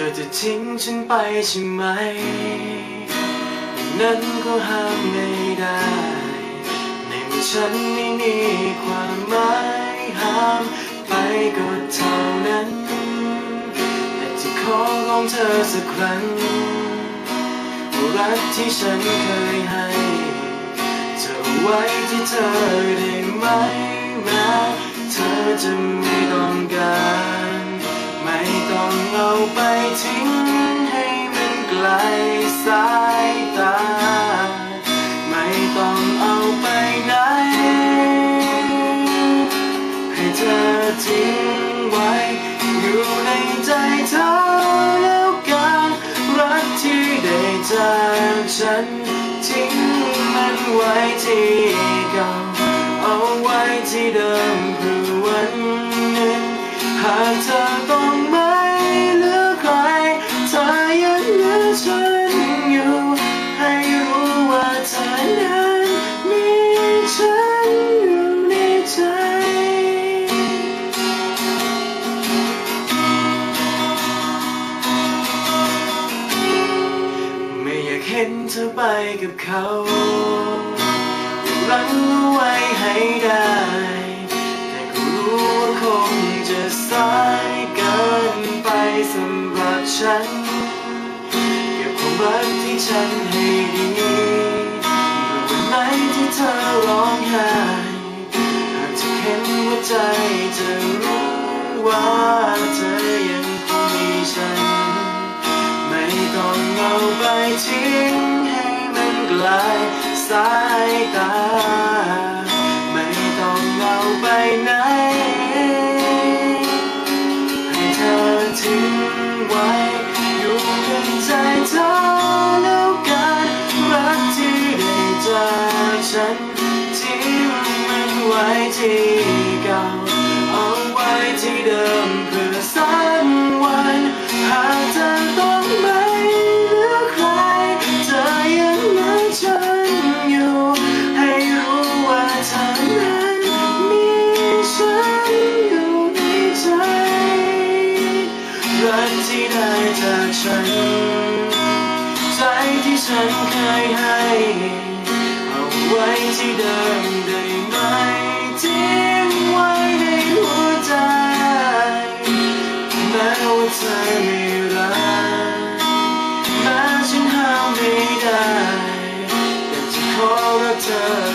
ธอจะทิ้งฉันไปใช่ไหม นั้นก็ห้ามไม่ได้ ในเมื่อฉันไม่มีความหมายห้ามไปก็เท่านั้น แต่จะขอร้องเธอสักครั้งรักที่ฉันเคยให้เธอไว้ที่เธอได้ไหมแม้เธอจะไม่ต้องการ ต้องเอาไปทิ้งให้มันไกลสายตา ไม่ต้องเอาไปไหน ให้เธอทิ้งไว้ อยู่ในใจเธอแล้วกันรักที่ได้จากฉัน ทิ้งมันไว้ที่เก่าเอาไว้ที่เดิมเพื่อวันหนึ่งหากเธอ ห็นเธอไปกับเขารั้งไว้ให้ได้ แต่ก็รู้ว่าคงจะสายเกินไปสำหรับฉัน เก็บความรักที่ฉันให้ดีเมื่อวันไหนที่เธอร้องไห้หากเธอเห็นหัวใจจะรู้ว่าเธอ ทิ้งให้มันไกลสายตา ไม่ต้องเอาไปไหน ให้เธอทิ้งไว้ อยู่ในใจเธอแล้วกันรักที่ได้จากฉันทิ้งมันไว้ที่เก่าเอาไว้ที่เดิม ที่ได้จากฉัน ใจที่ฉันเคยให้ เอาไว้ที่เดิมได้ไหมทิ้งไว้ในหัวใจ แม้ว่าเธอไม่รักแม้ฉันห้ามไม่ได้แต่จะขอรักเธอ